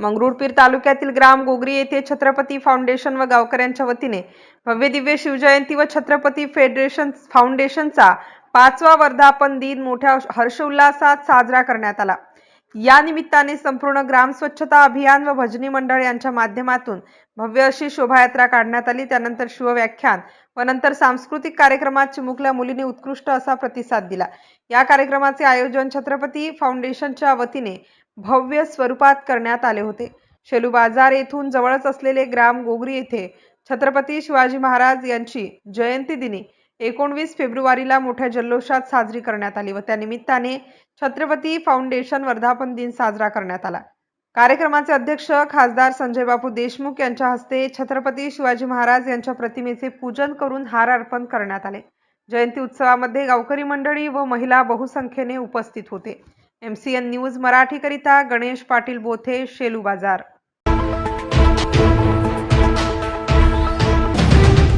मंगरुळपीर तालुक्यातील ग्राम गोगरी येथे छत्रपती फाउंडेशन व गावकऱ्यांच्या वतीने भव्य दिव्य शिवजयंती व छत्रपती फेडरेशन फाउंडेशनचा पाचवा वर्धापन दिन मोठ्या हर्षोल्लासात साजरा करण्यात आला. या निमित्ताने संपूर्ण ग्राम स्वच्छता अभियान व भजनी मंडळ यांच्या माध्यमातून भव्य अशी शोभायात्रा काढण्यात आली. त्यानंतर शिवव्याख्यान व नंतर सांस्कृतिक कार्यक्रमात चिमुकल्या मुलींनी उत्कृष्ट असा प्रतिसाद दिला. या कार्यक्रमाचे आयोजन छत्रपती फाउंडेशनच्या वतीने भव्य स्वरूपात करण्यात आले होते. शेलू बाजार येथून जवळच असलेले ग्राम गोगरी येथे छत्रपती शिवाजी महाराज यांची जयंती दिनी एकोणवीस फेब्रुवारीला मोठ्या जल्लोषात साजरी करण्यात आली व त्यानिमित्ताने छत्रपती फाउंडेशन वर्धापन दिन साजरा करण्यात आला. कार्यक्रमाचे अध्यक्ष खासदार संजय बापू देशमुख यांच्या हस्ते छत्रपती शिवाजी महाराज यांच्या प्रतिमेचे पूजन करून हार अर्पण करण्यात आले. जयंती उत्सवामध्ये गावकरी मंडळी व महिला बहुसंख्येने उपस्थित होते. एम सी एन न्यूज मराठीकरिता गणेश पाटील बोथे शेलू बाजार.